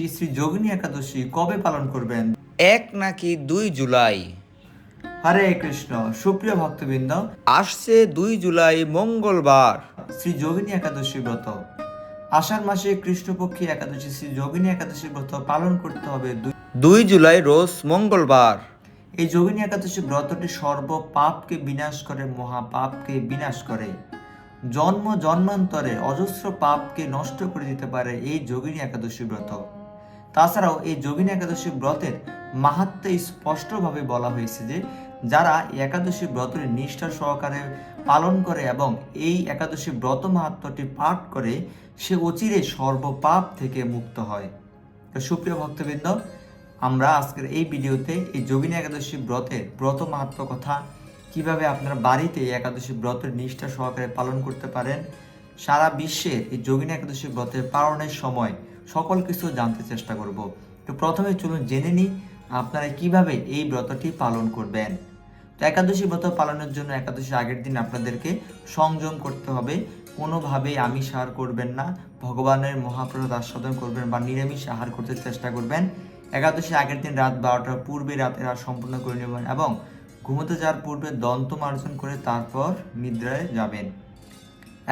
শ্রী শ্রী যোগিনী একাদশী কবে পালন করবেন? এক নাকি দুই জুলাই? হরে কৃষ্ণ সুপ্রিয় ভক্তবৃন্দ। আসছে দুই জুলাই মঙ্গলবার। শ্রী যোগিনী একাদশী ব্রত। আষাঢ় মাসে কৃষ্ণপক্ষী একাদশী শ্রী যোগিনী একাদশী ব্রত পালন করতে হবে দুই- জুলাই রোজ মঙ্গলবার। এই যোগিনী একাদশী ব্রতটি সর্ব পাপকে বিনাশ করে মহা পাপকে বিনাশ করে। জন্ম জন্মান্তরে অজস্র পাপকে নষ্ট করে দিতে পারে এই যোগিনী একাদশী ব্রত। তাছাড়াও এই যোগিনী একাদশী ব্রতের মাহাত্মে স্পষ্টভাবে বলা হয়েছে যে, যারা একাদশী ব্রতের নিষ্ঠা সহকারে পালন করে এবং এই একাদশী ব্রত মাহাত্মটি পাঠ করে, সে অচিরে সর্বপাপ থেকে মুক্ত হয়। তো সুপ্রিয় ভক্তবৃন্দ, আমরা আজকের এই ভিডিওতে এই যোগিনী একাদশী ব্রতের ব্রত মাহাত্ম কথা কীভাবে আপনারা বাড়িতে একাদশী ব্রতের নিষ্ঠা সহকারে পালন করতে পারেন, সারা বিশ্বে এই যোগিনী একাদশী ব্রতের পালনের সময় সকল কিছু জানতে চেষ্টা করব। তো প্রথমে চলুন জেনে নিই আপনারা কীভাবে এই ব্রতটি পালন করবেন। তো একাদশী ব্রত পালনের জন্য একাদশী আগের দিন আপনাদেরকে সংযম করতে হবে। কোনোভাবেই আমিষ আহার করবেন না, ভগবানের মহাপ্রসাদ আস্বাদন করবেন বা নিরামিষ আহার করতে চেষ্টা করবেন। একাদশী আগের দিন রাত বারোটার পূর্বে রাতের আহার সম্পূর্ণ করে নেবেন এবং ঘুমোতে যাওয়ার পূর্বে দন্ত মার্জন করে তারপর নিদ্রায় যাবেন।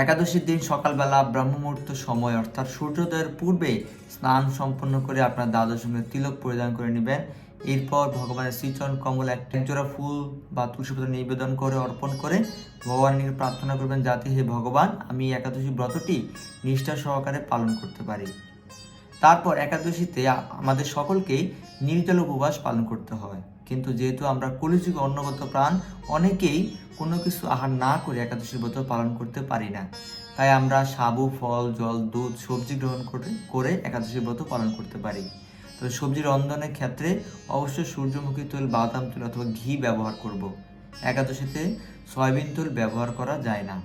একাদশীর দিন সকালবেলা ব্রহ্ম মুহূর্ত সময়, অর্থাৎ সূর্যোদয়ের পূর্বে স্নান সম্পন্ন করে আপনার দ্বাদশ সঙ্গে তিলক পরিধান করে নেবেন। এরপর ভগবানের শ্রীচরণ কমল এক জোড়া ফুল বা তুলসীপত্র নিবেদন করে অর্পণ করে ভগবানের প্রার্থনা করবেন যাতে হে ভগবান, আমি একাদশী ব্রতটি নিষ্ঠা সহকারে পালন করতে পারি। তারপর একাদশীতে আমাদের সকলকেই নির্জল উপবাস পালন করতে হয়। কিন্তু যেহেতু আমরা কলিযুগ অন্নগত প্রাণ, অনেকেই কোনো কিছু আহার না করে একাদশী ব্রত পালন করতে পারি না। তাই আমরা সাবু, ফল, জল, দুধ, সবজি গ্রহণ করে করে একাদশী ব্রত পালন করতে পারি। তো সবজি রন্ধনের ক্ষেত্রে অবশ্যই সূর্যমুখী তেল, বাদাম তেল অথবা ঘি ব্যবহার করব। একাদশীতে সয়াবিন তেল ব্যবহার করা যায় না।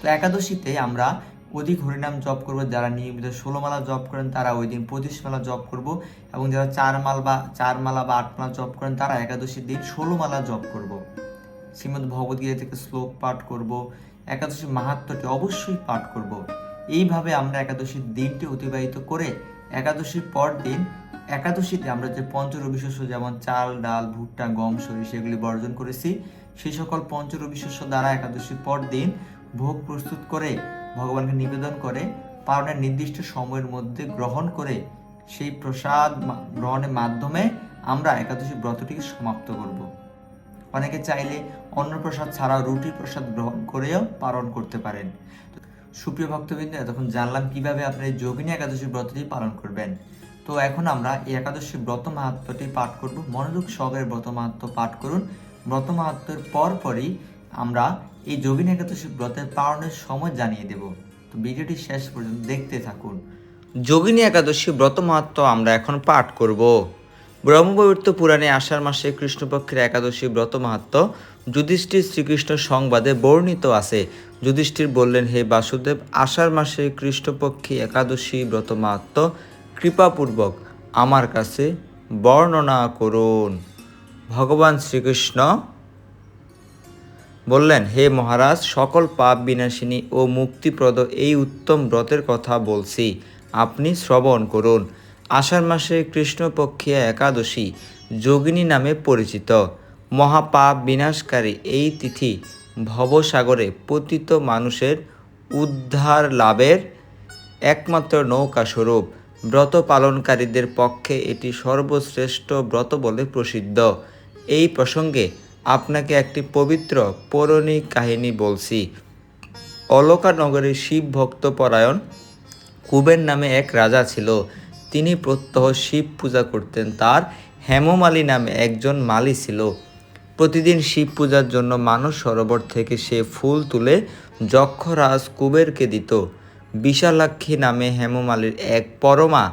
তো একাদশীতে আমরা অধিক হরিনাম জপ করব, যারা নিয়মিত ষোলো মালা জপ করেন, তারা ওই দিন পঁচিশ মালা জপ করব এবং যারা চার মাল বা চার মালা বা আট মালা জপ করেন, তারা একাদশীর দিন ষোলো মালা জপ করব। শ্রীমদ্ ভগবদ্গীতা থেকে শ্লোক পাঠ করব একাদশী মাহাত্ম্যটি অবশ্যই পাঠ করব। এইভাবে আমরা একাদশীর দিনটি অতিবাহিত করে একাদশীর পর দিন, একাদশীতে আমরা যে পঞ্চরবি শস্য যেমন চাল, ডাল, ভুট্টা, গম, সরিষ এগুলি বর্জন করেছি, সেই সকল পঞ্চরবি শস্য দ্বারা একাদশীর পর দিন ভোগ প্রস্তুত করে ভগবানকে নিবেদন করে পালনের নির্দিষ্ট সময়ের মধ্যে গ্রহণ করে সেই প্রসাদ গ্রহণের মাধ্যমে আমরা একাদশী ব্রতটিকে সমাপ্ত করব। অনেকে চাইলে অন্ন প্রসাদ ছাড়াও রুটির প্রসাদ গ্রহণ করেও পালন করতে পারেন। সুপ্রিয় ভক্তবৃন্দ, এতক্ষণ জানলাম কীভাবে আপনি এই যোগিনী একাদশী ব্রতটি পালন করবেন। তো এখন আমরা এই একাদশী ব্রত মাহাত্মটি পাঠ করব। মনোযোগ সহকারে ব্রত মাহাত্ম পাঠ করুন। ব্রত মাহাত্মের পরপরই আমরা এই যোগিনী একাদশী ব্রতের পালনের সময় জানিয়ে দেব। তো ভিডিওটি শেষ পর্যন্ত দেখতে থাকুন। যোগিনী একাদশী ব্রত মাহাত্ম আমরা এখন পাঠ করব। ব্রহ্মবৈবর্ত পুরাণে আষাঢ় মাসে কৃষ্ণপক্ষের একাদশী ব্রত মাহাত্ম, যুধিষ্ঠির শ্রীকৃষ্ণ সংবাদে বর্ণিত আছে। যুধিষ্ঠির বললেন, হে বাসুদেব, আষাঢ় মাসে কৃষ্ণপক্ষী একাদশী ব্রত মাহাত্ম কৃপাপূর্বক আমার কাছে বর্ণনা করুন। ভগবান শ্রীকৃষ্ণ বললেন, হে মহারাজ, সকল পাপ বিনাশিনী ও মুক্তিপ্রদ এই উত্তম ব্রতের কথা বলছি। আপনি শ্রবণ করুন। আষাঢ় মাসে কৃষ্ণপক্ষিয়া একাদশী, যোগিনী নামে পরিচিত। মহাপাপ বিনাশকারী এই তিথি ভবসাগরে পতিত মানুষের উদ্ধার লাভের একমাত্র নৌকা স্বরূপ। ব্রত পালনকারীদের পক্ষে এটি সর্বশ্রেষ্ঠ ব্রত বলে প্রসিদ্ধ। এই প্রসঙ্গে আপনাকে একটি পবিত্র পৌরাণিক কাহিনী বলছি। অলকা নগরের শিব ভক্ত পরায়ণ কুবের নামে এক রাজা ছিল। তিনি প্রত্যহ শিব পূজা করতেন। তার হেমমালী নামে একজন মালি ছিল। প্রতিদিন শিব পূজার জন্য মানস সরোবর থেকে সে ফুল তুলে যক্ষরাজ কুবেরকে দিত। বিশালাক্ষী নামে হেমমালির এক পরমা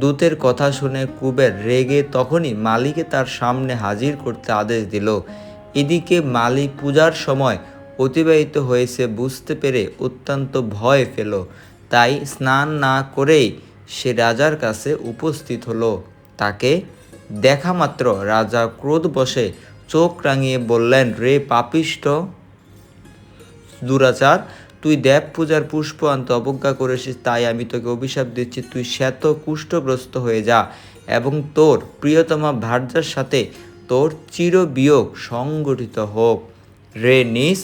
দূতের কথা শুনে কুবের রেগে তখনই মালিকে তার সামনে হাজির করতে আদেশ দিল। এদিকে মালিক পূজার সময় অতিবাহিত হয়েছে বুঝতে পেরে অত্যন্ত ভয় পেল। তাই স্নান না করেই সে রাজার কাছে উপস্থিত হলো। তাকে দেখা মাত্র রাজা ক্রোধ বসে চোখ রাঙিয়ে বললেন, রে পাপিষ্ট দুরাচার তুই দেব পূজার পুষ্প আনতে অবজ্ঞা করেছিস, তাই আমি তোকে অভিশাপ দিচ্ছি। তুই শ্বেত কুষ্ঠগ্রস্ত হয়ে যা এবং তোর প্রিয়তমা ভার্যার সাথে তোর চিরবিয়োগ সংগঠিত হোক। রে নিস,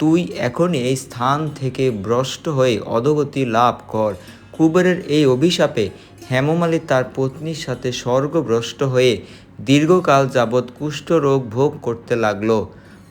তুই এখন এই স্থান থেকে ভ্রষ্ট হয়ে অধগতি লাভ কর। কুবেরের এই অভিশাপে হেমমালী তার পত্নীর সাথে স্বর্গভ্রষ্ট হয়ে দীর্ঘকাল যাবৎ কুষ্ঠরোগ ভোগ করতে লাগল।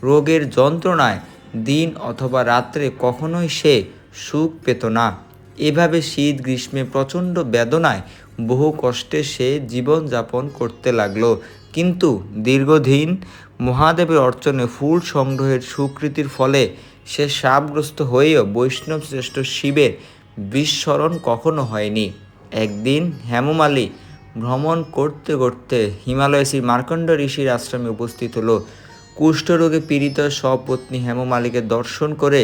রোগের যন্ত্রণায় দিন অথবা রাত্রে কখনোই সে সুখ পেত না। এভাবে শীত, গ্রীষ্মে প্রচণ্ড বেদনায় বহু কষ্টে সে জীবনযাপন করতে লাগল। কিন্তু দীর্ঘদিন মহাদেবের অর্চনে ফুল সংগ্রহের সুকৃতির ফলে সে শাপগ্রস্ত হয়েও বৈষ্ণব শ্রেষ্ঠ শিবের বিস্মরণ কখনো হয়নি। একদিন হেমমালী ভ্রমণ করতে করতে হিমালয় শ্রী মার্কণ্ড ঋষির আশ্রমে উপস্থিত হলো। কুষ্ঠরোগে পীড়িত সপত্নী হেমমালীকে দর্শন করে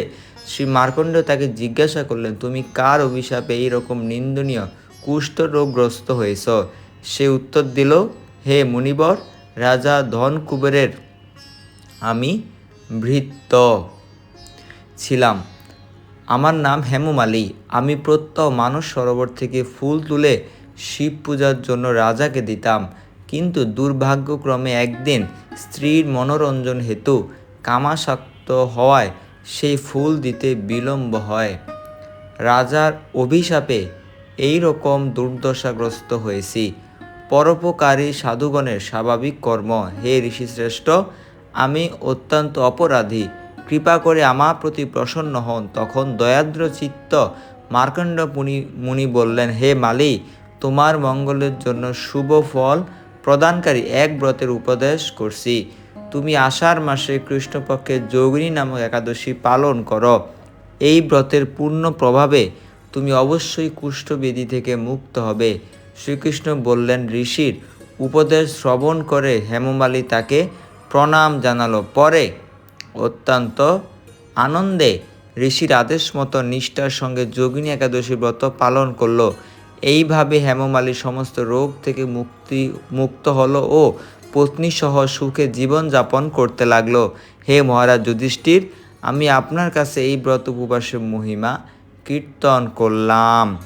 শ্রী মার্কণ্ড তাকে জিজ্ঞাসা করলেন, তুমি কার অভিশাপে এই রকম নিন্দনীয় কুষ্ঠরোগগ্রস্ত হয়েছ? সে উত্তর দিল, হে মুনিবর, রাজা ধন কুবেরের আমি ভৃত্য ছিলাম। আমার নাম হেমমালী আমি প্রত্যহ মানস সরোবর থেকে ফুল তুলে শিব পূজার জন্য রাজাকে দিতাম। কিন্তু দুর্ভাগ্যক্রমে একদিন স্ত্রীর মনোরঞ্জন হেতু কামাসক্ত হওয়ায় সেই ফুল দিতে বিলম্ব হয়। রাজার অভিশাপে এই রকম দুর্দশাগ্রস্ত হয়েছি। পরোপকারী সাধুগণের স্বাভাবিক কর্ম। হে ঋষিশ্রেষ্ঠ, আমি অত্যন্ত অপরাধী। কৃপা করে আমার প্রতি প্রসন্ন হন। তখন দয়াদ্র চিত্ত মার্কণ্ড মুনি মুনি বললেন, হে মালি, তোমার মঙ্গলের জন্য শুভ ফল প্রদানকারী এক ব্রতের উপদেশ করছি। তুমি আষাঢ় মাসে কৃষ্ণপক্ষের যোগিনী নামক একাদশী পালন করো। এই ব্রতের পূর্ণ প্রভাবে তুমি অবশ্যই কুষ্ঠবেদী থেকে মুক্ত হবে। শ্রীকৃষ্ণ বললেন, ঋষির উপদেশ শ্রবণ করে হেমমালী তাকে প্রণাম জানালো। পরে অত্যন্ত আনন্দে ঋষির আদেশ মতো নিষ্ঠার সঙ্গে যোগিনী একাদশী ব্রত পালন করল। এইভাবে হেমমালী সমস্ত রোগ থেকে মুক্তি, মুক্ত হলো ও পত্নী সহ সুখে জীবনযাপন করতে লাগল। হে মহারাজ যুধিষ্ঠির, আমি আপনার কাছে এই ব্রত উপবাসের মহিমা কীর্তন করলাম।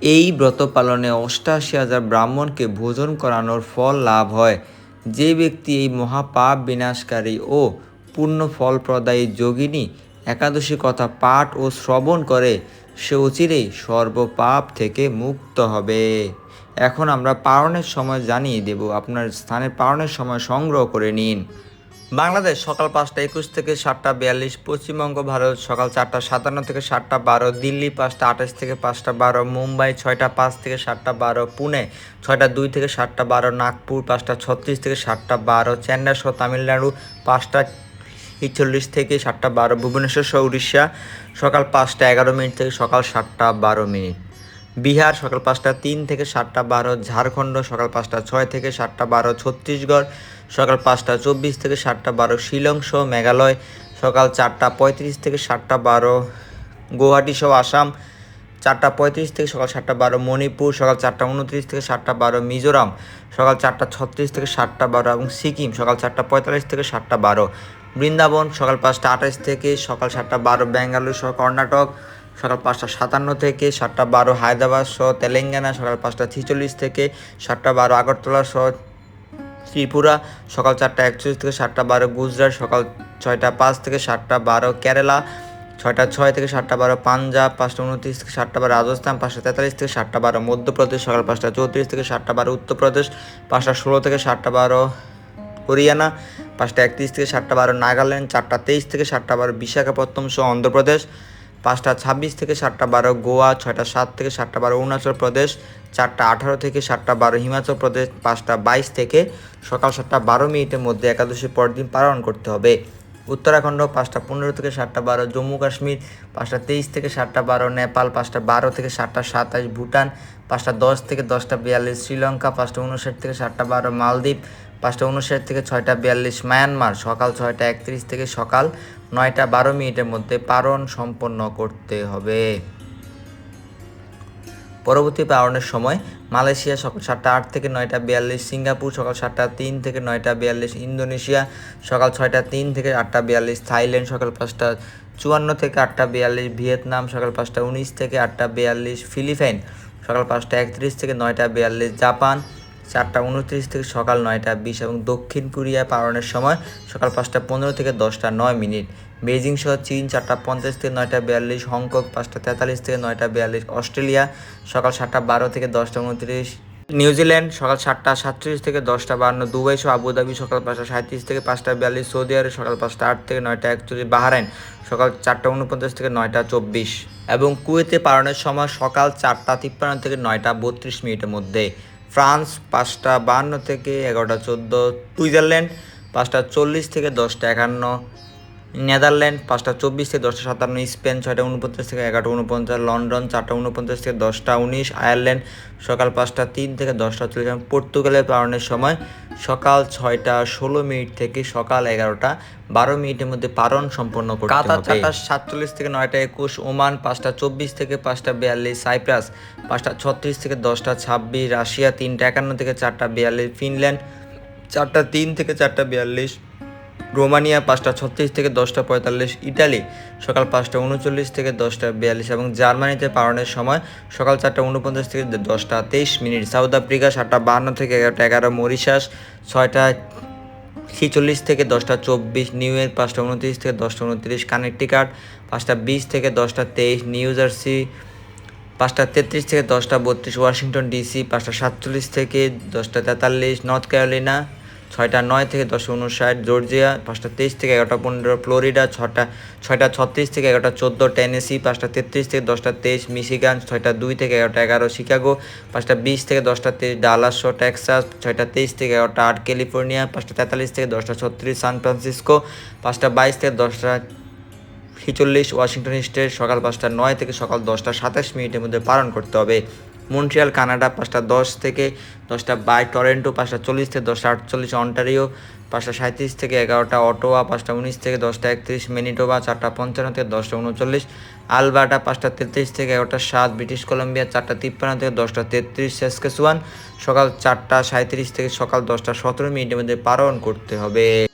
এই ব্রত পালনে অষ্টাশি হাজার ব্রাহ্মণকে ভোজন করানোর ফল লাভ হয়। যে ব্যক্তি এই মহাপাপ বিনাশকারী ও পূর্ণ ফল প্রদায়ী যোগিনী একাদশী কথা পাঠ ও শ্রবণ করে সে অচিরেই সর্বপাপ থেকে মুক্ত হবে। এখন আমরা পারণের সময় জানিয়ে দেব, আপনার স্থানের পারণের সময় সংগ্রহ করে নিন। বাংলাদেশ সকাল পাঁচটা একুশ থেকে সাতটা বিয়াল্লিশ, পশ্চিমবঙ্গ, ভারত সকাল চারটা সাতান্ন থেকে সাতটা বারো, দিল্লি পাঁচটা আঠাশ থেকে পাঁচটা বারো, মুম্বাই ছয়টা পাঁচ থেকে সাতটা বারো, পুনে ছয়টা দুই থেকে সাতটা বারো, নাগপুর পাঁচটা ছত্রিশ থেকে সাতটা বারো, চেন্নাই সহ তামিলনাড়ু পাঁচটা ইচল্লিশ থেকে সাতটা বারো, ভুবনেশ্বর সহ উড়িষ্যা সকাল পাঁচটা এগারো মিনিট থেকে সকাল সাতটা বারো মিনিট। বিহার সকাল পাঁচটা তিন থেকে সাতটা বারো, ঝাড়খণ্ড সকাল পাঁচটা ছয় থেকে সাতটা বারো, ছত্তিশগড় সকাল পাঁচটা চব্বিশ থেকে সাতটা বারো, শিলং সহ মেঘালয় সকাল চারটা পঁয়ত্রিশ থেকে সাতটা বারো, গুয়াহাটি সহ আসাম চারটা পঁয়ত্রিশ থেকে সকাল সাতটা বারো, মণিপুর সকাল চারটা উনত্রিশ থেকে সাতটা বারো, মিজোরাম সকাল চারটা ছত্রিশ থেকে সাতটা বারো এবং সিকিম সকাল চারটা পঁয়তাল্লিশ থেকে সাতটা বারো। বৃন্দাবন সকাল পাঁচটা আঠাশ থেকে সকাল সাতটা বারো ব্যাঙ্গালোর সহ কর্ণাটক সকাল পাঁচটা সাতান্ন থেকে সাতটা বারো হায়দ্রাবাদ সহ তেলেঙ্গানা সকাল পাঁচটা ছিচল্লিশ থেকে সাতটা বারো আগরতলা সহ ত্রিপুরা সকাল চারটা একচল্লিশ থেকে সাতটা বারো গুজরাট সকাল ছয়টা পাঁচ থেকে সাতটা বারো কেরালা ছয়টা ছয় থেকে সাতটা বারো পাঞ্জাব পাঁচটা উনত্রিশ থেকে সাতটা বারো রাজস্থান পাঁচটা তেতাল্লিশ থেকে সাতটা বারো মধ্যপ্রদেশ সকাল পাঁচটা চৌত্রিশ থেকে সাতটা বারো উত্তরপ্রদেশ পাঁচটা ষোলো থেকে সাতটা বারো হরিয়ানা, পাঁচটা একত্রিশ থেকে সাতটা বারো নাগাল্যান্ড, চারটা তেইশ থেকে সাতটা বারো বিশাখাপত্তনম, সহ অন্ধ্রপ্রদেশ, পাঁচটা ছাব্বিশ থেকে সাতটা বারো গোয়া, ছয়টা সাত থেকে সাতটা বারো অরুণাচল প্রদেশ, চারটা আঠারো থেকে সাতটা বারো হিমাচল প্রদেশ, পাঁচটা বাইশ থেকে সকাল সাতটা বারো মিনিটের মধ্যে একাদশী পরদিন পালন করতে হবে। উত্তরাখণ্ড, পাঁচটা পনেরো থেকে সাতটা বারো জম্মু কাশ্মীর, পাঁচটা তেইশ থেকে সাতটা বারো নেপাল, পাঁচটা বারো থেকে সাতটা সাতাশ ভুটান পাঁচটা দশ থেকে দশটা বিয়াল্লিশ শ্রীলঙ্কা, পাঁচটা উনষাট থেকে সাতটা বারো মালদ্বীপ, পাঁচটা উনষাট থেকে ছয়টা বিয়াল্লিশ মায়ানমার, সকাল ছয়টা একত্রিশ থেকে সকাল নয়টা বারো মিনিটের মধ্যে পারণ সম্পন্ন করতে হবে। পরবর্তী পালনের সময় মালয়েশিয়া সকাল সাতটা আট থেকে নয়টা বিয়াল্লিশ, সিঙ্গাপুর সকাল সাতটা তিন থেকে নয়টা বিয়াল্লিশ, ইন্দোনেশিয়া সকাল ছয়টা তিন থেকে আটটা বিয়াল্লিশ, থাইল্যান্ড সকাল পাঁচটা চুয়ান্ন থেকে আটটা বিয়াল্লিশ, ভিয়েতনাম সকাল পাঁচটা উনিশ থেকে আটটা বিয়াল্লিশ, ফিলিপাইন সকাল পাঁচটা একত্রিশ থেকে নয়টা বিয়াল্লিশ জাপান, চারটা উনত্রিশ থেকে সকাল নয়টা বিশ এবং দক্ষিণ কোরিয়া পালনের সময় সকাল পাঁচটা পনেরো থেকে দশটা নয় মিনিট। বেজিং সহ চীন, চারটা পঞ্চাশ থেকে নয়টা বিয়াল্লিশ, হংকং, পাঁচটা তেতাল্লিশ থেকে নয়টা বিয়াল্লিশ, অস্ট্রেলিয়া সকাল সাতটা বারো থেকে দশটা উনত্রিশ, নিউজিল্যান্ড সকাল সাতটা সাতত্রিশ থেকে দশটা বান্ন, দুবাই সহ আবুধাবি সকাল পাঁচটা সাঁত্রিশ থেকে পাঁচটা বিয়াল্লিশ, সৌদি আরব সকাল পাঁচটা আট থেকে নয়টা একচল্লিশ, বাহারাইন সকাল চারটা উনপঞ্চাশ থেকে নয়টা চব্বিশ। এবং কুয়েতে পালনের সময় সকাল চারটা তিপ্পান্ন থেকে নয়টা বত্রিশ মিনিটের মধ্যে ফ্রান্স পাঁচটা বান্ন থেকে এগারোটা চোদ্দ, সুইজারল্যান্ড পাঁচটা চল্লিশ থেকে দশটা একান্ন নেদারল্যান্ড পাঁচটা চব্বিশ থেকে দশটা সাতান্ন, স্পেন ছয়টা উনপঞ্চাশ থেকে এগারোটা উনপঞ্চাশ, লন্ডন চারটা উনপঞ্চাশ থেকে দশটা উনিশ, আয়ারল্যান্ড সকাল পাঁচটা তিন থেকে দশটা চল্লিশ পর্তুগালের পালনের সময় সকাল ছয়টা ষোলো মিনিট থেকে সকাল এগারোটা বারো মিনিটের মধ্যে পারণ সম্পন্ন করতে কাতার চারটা সাতচল্লিশ থেকে নয়টা একুশ, ওমান পাঁচটা চব্বিশ থেকে পাঁচটা বিয়াল্লিশ, সাইপ্রাস পাঁচটা ছত্রিশ থেকে দশটা ছাব্বিশ, রাশিয়া তিনটা একান্ন থেকে চারটা বিয়াল্লিশ, ফিনল্যান্ড চারটা তিন থেকে চারটা বিয়াল্লিশ রোমানিয়া পাঁচটা ছত্রিশ থেকে দশটা পঁয়তাল্লিশ, ইটালি সকাল পাঁচটা উনচল্লিশ থেকে দশটা বিয়াল্লিশ এবং জার্মানিতে পালনের সময় সকাল চারটা উনপঞ্চাশ থেকে দশটা তেইশ মিনিট। সাউথ আফ্রিকা সাতটা বাহান্ন থেকে এগারোটা এগারো, মরিশাস ছয়টা ছিচল্লিশ থেকে দশটা চব্বিশ, নিউ ইয়র্ক পাঁচটা উনত্রিশ থেকে দশটা উনত্রিশ, কানেকটিকাট পাঁচটা বিশ থেকে দশটা তেইশ, নিউ জার্সি পাঁচটা তেত্রিশ থেকে দশটা বত্রিশ, ওয়াশিংটন ডিসি পাঁচটা সাতচল্লিশ থেকে দশটা তেতাল্লিশ, নর্থ ক্যারোলিনা ছয়টা নয় থেকে দশটা উনষাট, জর্জিয়া পাঁচটা তেইশ থেকে এগারোটা পনেরো, ফ্লোরিডা ছটা, ছয়টা ছত্রিশ থেকে এগারোটা চোদ্দ, টেনেসি পাঁচটা তেত্রিশ থেকে দশটা তেইশ, মিশিগান ছয়টা দুই থেকে এগারোটা এগারো, শিকাগো পাঁচটা বিশ থেকে দশটা তেইশ, ডালাস টেক্সাস ছয়টা তেইশ থেকে এগারোটা আট, ক্যালিফোর্নিয়া পাঁচটা তেতাল্লিশ থেকে দশটা ছত্রিশ, সান ফ্রান্সিসকো পাঁচটা বাইশ থেকে দশটা ছিচল্লিশ, ওয়াশিংটন স্টেট সকাল পাঁচটা নয় থেকে সকাল দশটা সাতাশ মিনিটের মধ্যে পালন করতে হবে। মন্ট্রিয়াল, কানাডা, পাঁচটা দশ থেকে দশটা বাই টরেন্টো, পাঁচটা চল্লিশ থেকে দশটা আটচল্লিশ অন্টারিও, পাঁচটা সাঁত্রিশ থেকে এগারোটা অটোয়া, পাঁচটা উনিশ থেকে দশটা একত্রিশ মেনিটোবা, চারটা পঞ্চান্ন থেকে দশটা উনচল্লিশ, আলবার্টা, পাঁচটা তেত্রিশ থেকে এগারোটা সাত, ব্রিটিশ কলম্বিয়া, চারটা তিপ্পান্ন থেকে দশটা তেত্রিশ সেসকেসুয়ান, সকাল চারটা সাঁত্রিশ থেকে সকাল দশটা সতেরো মিনিটের মধ্যে পালন করতে হবে।